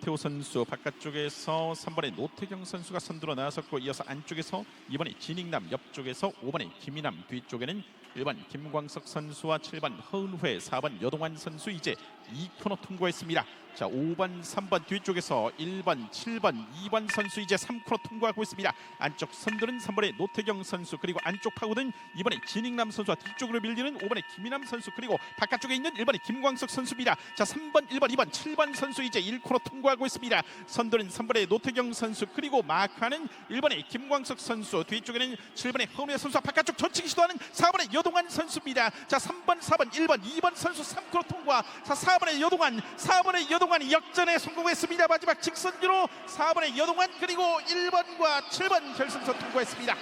태호 선수 바깥쪽에서 3번의 노태경 선수가 선두로 나섰고 이어서 안쪽에서 2번의 진익남 옆쪽에서 5번의 김이남 뒤쪽에는 1번 김광석 선수와 7번 허은회 4번 여동환 선수 이제 2코너 통과했습니다. 자 5번 3번 뒤쪽에서 1번 7번 2번 선수 이제 3코너 통과하고 있습니다. 안쪽 선두는 3번의 노태경 선수 그리고 안쪽 파고든 2번의 진익남 선수와 뒤쪽으로 밀리는 5번의 김이남 선수 그리고 바깥쪽에 있는 1번의 김광석 선수입니다. 자 3번 1번 2번 7번 선수 이제 1코너 통과하고 있습니다. 선두는 3번의 노태경 선수 그리고 마카는 1번의 김광석 선수 뒤쪽에는 7번의 허은혜 선수와 바깥쪽 전치기 시도하는 4번의 여동환 선수입니다. 자 3번 4번 1번 2번 선수 3코너 통과 자 4번의 여동환 4번의 여 동환이 역전에 성공했습니다. 마지막 직선주로 4번의 여동환 그리고 1번과 7번 결승선 통과했습니다.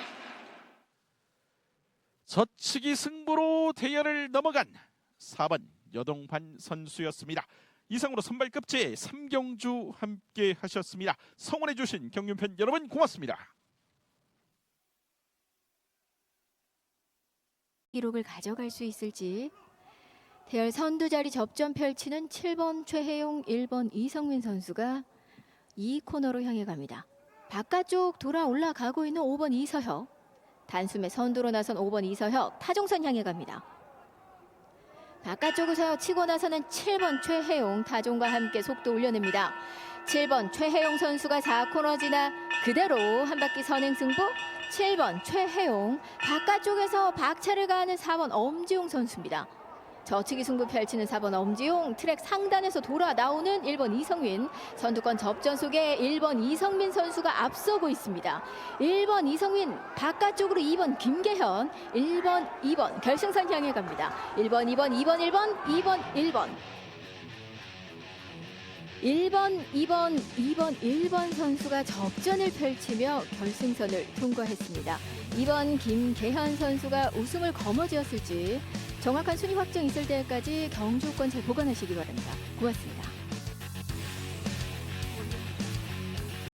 저치기 승부로 대열을 넘어간 4번 여동환 선수였습니다. 이상으로 선발급제 3경주 함께 하셨습니다. 성원해 주신 경륜팬 여러분 고맙습니다. 기록을 가져갈 수 있을지 대열 선두 자리 접전 펼치는 7번 최혜용, 1번 이성민 선수가 이 코너로 향해 갑니다. 바깥쪽 돌아 올라가고 있는 5번 이서혁, 단숨에 선두로 나선 5번 이서혁 타종선 향해 갑니다. 바깥쪽에서 치고 나서는 7번 최혜용 타종과 함께 속도 올려냅니다. 7번 최혜용 선수가 4코너 지나 그대로 한 바퀴 선행 승부 7번 최혜용 바깥쪽에서 박차를 가하는 4번 엄지용 선수입니다. 저치기 승부 펼치는 4번 엄지용 트랙 상단에서 돌아 나오는 1번 이성민 선두권 접전 속에 1번 이성민 선수가 앞서고 있습니다. 1번 이성민 바깥쪽으로 2번 김계현 1번 2번 결승선 향해 갑니다. 1번 2번 2번 1번 2번 1번 1번, 2번, 2번, 1번 선수가 접전을 펼치며 결승선을 통과했습니다. 2번 김계현 선수가 우승을 거머쥐었을지 정확한 순위 확정 있을 때까지 경주권 잘 보관하시기 바랍니다. 고맙습니다.